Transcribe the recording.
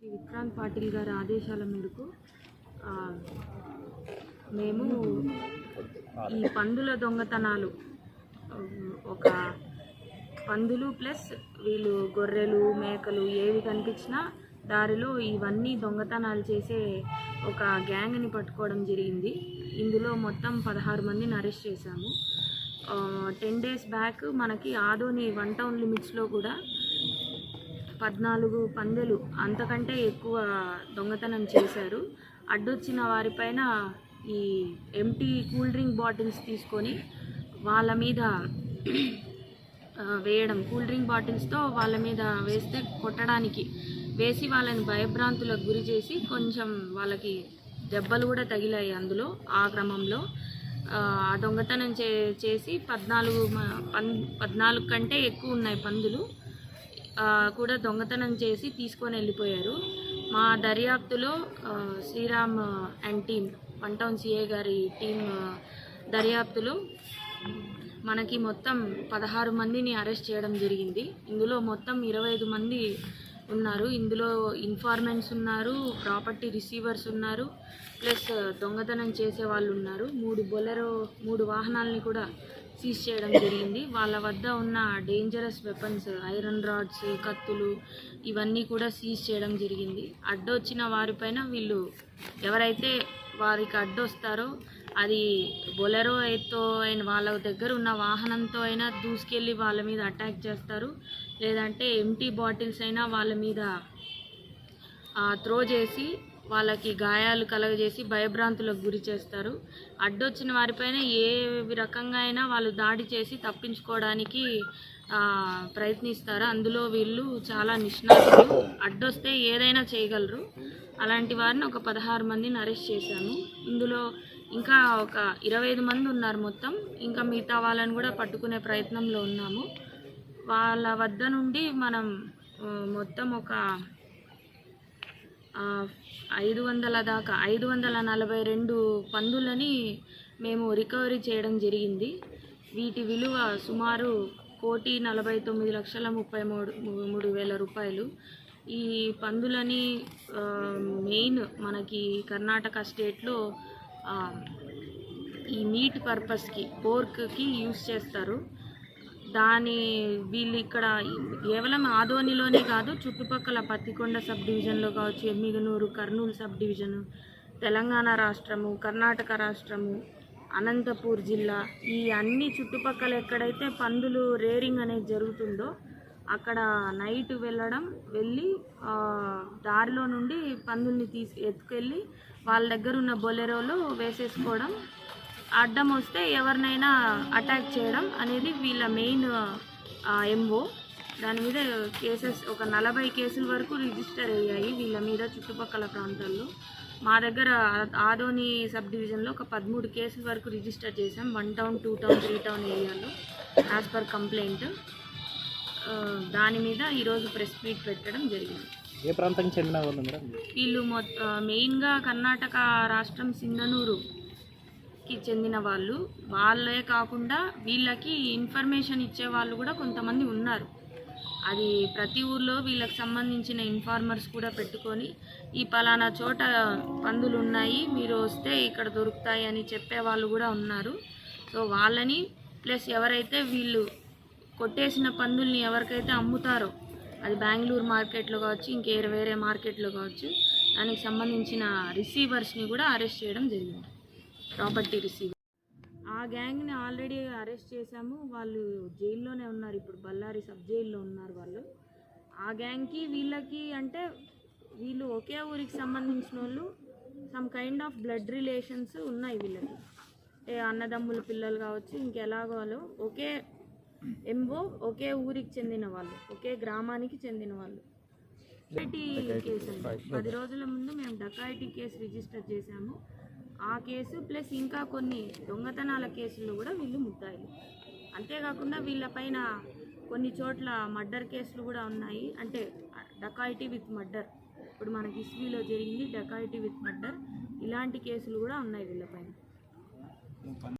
శ్రీ విక్రాంత్ పాటిల్ గారి ఆదేశాల మేరకు మేము ఈ పందుల దొంగతనాలు ఒక పందులు ప్లస్ వీళ్ళు గొర్రెలు మేకలు ఏవి కనిపించినా దారిలో ఇవన్నీ దొంగతనాలు చేసే ఒక గ్యాంగ్ని పట్టుకోవడం జరిగింది. ఇందులో మొత్తం పదహారు మందిని అరెస్ట్ చేశాము. టెన్ డేస్ బ్యాక్ మనకి ఆదోని వన్ టౌన్ లిమిట్స్లో కూడా పద్నాలుగు పందెలు అంతకంటే ఎక్కువ దొంగతనం చేశారు. అడ్డొచ్చిన వారిపైన ఈ ఎంటీ కూల్ డ్రింక్ బాటిల్స్ తీసుకొని వాళ్ళ మీద వేయడం. కూల్ డ్రింక్ బాటిల్స్తో వాళ్ళ మీద వేస్తే కొట్టడానికి వేసి వాళ్ళని భయభ్రాంతులకు గురి చేసి కొంచెం వాళ్ళకి దెబ్బలు కూడా తగిలాయి అందులో ఆ క్రమంలో. ఆ దొంగతనం చే చేసి పద్నాలుగు మ- పన్ పద్నాలుగు కంటే ఎక్కువ ఉన్నాయి పందులు. కూడా దొంగతనం చేసి తీసుకొని వెళ్ళిపోయారు. మా దర్యాప్తులో Sriram and team one town CA గారి టీం దర్యాప్తులో మనకి మొత్తం పదహారు మందిని అరెస్ట్ చేయడం జరిగింది. ఇందులో మొత్తం ఇరవై ఐదు మంది ఉన్నారు. ఇందులో ఇన్ఫార్మెంట్స్ ఉన్నారు ప్రాపర్టీ రిసీవర్స్ ఉన్నారు ప్లస్ దొంగతనం చేసే వాళ్ళు ఉన్నారు. మూడు బొలెరో మూడు వాహనాలని కూడా సీజ్ చేయడం జరిగింది. వాళ్ళ వద్ద ఉన్న డేంజరస్ వెపన్స్ ఐరన్ రాడ్స్ కత్తులు ఇవన్నీ కూడా సీజ్ చేయడం జరిగింది. అడ్డొచ్చిన వారిపైన వీళ్ళు ఎవరైతే వారికి అడ్డొస్తారో అది బొలెరో అయితే అయిన వాళ్ళ దగ్గర ఉన్న వాహనంతో అయినా దూసుకెళ్ళి వాళ్ళ మీద అటాక్ చేస్తారు. లేదంటే ఎంటీ బాటిల్స్ అయినా వాళ్ళ మీద త్రో చేసి వాళ్ళకి గాయాలు కలగజేసి భయభ్రాంతులకు గురి చేస్తారు. అడ్డొచ్చిన వారిపైన ఏ రకంగా అయినా వాళ్ళు దాడి చేసి తప్పించుకోవడానికి ప్రయత్నిస్తారు. అందులో వీళ్ళు చాలా నిష్ణాతులు. అడ్డొస్తే ఏదైనా చేయగలరు. అలాంటి వారిని ఒక పదహారు మందిని అరెస్ట్ చేశాము. ఇందులో ఇంకా ఒక ఇరవై ఐదు మంది ఉన్నారు మొత్తం. ఇంకా మిగతా వాళ్ళని కూడా పట్టుకునే ప్రయత్నంలో ఉన్నాము. వాళ్ళ వద్ద నుండి మనం మొత్తం ఒక ఐదు వందల దాకా ఐదు వందల నలభై రెండు పందులని మేము రికవరీ చేయడం జరిగింది. వీటి విలువ సుమారు కోటి నలభై తొమ్మిది లక్షల ముప్పై మూడు మూడు వేల రూపాయలు. ఈ పందులని మెయిన్ మనకి కర్ణాటక స్టేట్లో ఈ మీట్ పర్పస్కి పోర్క్కి యూస్ చేస్తారు. దాని వీళ్ళు ఇక్కడ కేవలం ఆదోనిలోనే కాదు చుట్టుపక్కల పత్తికొండ సబ్ డివిజన్లో కావచ్చు ఎమ్మిగనూరు కర్నూలు సబ్ డివిజను తెలంగాణ రాష్ట్రము కర్ణాటక రాష్ట్రము అనంతపూర్ జిల్లా ఈ అన్ని చుట్టుపక్కల ఎక్కడైతే పందులు రేరింగ్ అనేది జరుగుతుందో అక్కడ నైట్ వెళ్ళడం వెళ్ళి దారిలో నుండి పందుల్ని తీసి ఎత్తుకెళ్ళి వాళ్ళ దగ్గర ఉన్న బొలెరోలో వేసేసుకోవడం అడ్డం వస్తే ఎవరినైనా అటాక్ చేయడం అనేది వీళ్ళ మెయిన్ ఎంఓ దాని మీద కేసెస్ ఒక నలభై కేసుల వరకు రిజిస్టర్ అయ్యాయి వీళ్ళ మీద చుట్టుపక్కల ప్రాంతాల్లో. మా దగ్గర ఆదోని సబ్ డివిజన్లో ఒక పదమూడు కేసుల వరకు రిజిస్టర్ చేసాం one town two town three town ఏరియాలో యాజ్ పర్ కంప్లైంట్ దాని మీద ఈరోజు ప్రెస్ మీట్ పెట్టడం జరిగింది. ఏ ప్రాంతానికి చెందిన వాళ్ళు వీళ్ళు మెయిన్గా కర్ణాటక రాష్ట్రం కి చెందిన వాళ్ళు వాళ్ళే కాకుండా వీళ్ళకి ఇన్ఫర్మేషన్ ఇచ్చే వాళ్ళు కూడా కొంతమంది ఉన్నారు. అది ప్రతి ఊర్లో వీళ్ళకి సంబంధించిన ఇన్ఫార్మర్స్ కూడా పెట్టుకొని ఈ పలానా చోట పందులు ఉన్నాయి మీరు వస్తే ఇక్కడ దొరుకుతాయి అని చెప్పే వాళ్ళు కూడా ఉన్నారు. సో వాళ్ళని ప్లస్ ఎవరైతే వీళ్ళు కొట్టేసిన పందుల్ని ఎవరికైతే అమ్ముతారో అది బెంగళూరు మార్కెట్లో కావచ్చు ఇంకే వేరే మార్కెట్లో కావచ్చు దానికి సంబంధించిన రిసీవర్స్ని కూడా అరెస్ట్ చేయడం జరిగింది. Property receive. ఆ గ్యాంగ్ని ఆల్రెడీ అరెస్ట్ చేశాము. వాళ్ళు జైల్లోనే ఉన్నారు. ఇప్పుడు బళ్ళారి సబ్ జైల్లో ఉన్నారు వాళ్ళు. ఆ గ్యాంగ్కి వీళ్ళకి అంటే వీళ్ళు ఒకే ఊరికి సంబంధించిన వాళ్ళు some kind of blood relations ఉన్నాయి వీళ్ళకి. ఏ అన్నదమ్ముల పిల్లలు కావచ్చు ఇంకెలాగోలో ఒకే ఎంబో ఒకే ఊరికి చెందిన వాళ్ళు. ఒకే గ్రామానికి చెందిన వాళ్ళు. డకాయిటీ కేసు అండి. పది రోజుల ముందు మేము డకాయిటీ కేసు రిజిస్టర్ చేశాము. ఆ కేసు ప్లస్ ఇంకా కొన్ని దొంగతనాల కేసులు కూడా వీళ్ళు ముద్దాయిలు అంతేకాకుండా వీళ్ళపైన కొన్ని చోట్ల మర్డర్ కేసులు కూడా ఉన్నాయి. అంటే డకాయిటీ విత్ మర్డర్. ఇప్పుడు మనకి హిస్టరీలో జరిగింది డకాయిటీ విత్ మర్డర్. ఇలాంటి కేసులు కూడా ఉన్నాయి వీళ్ళపైన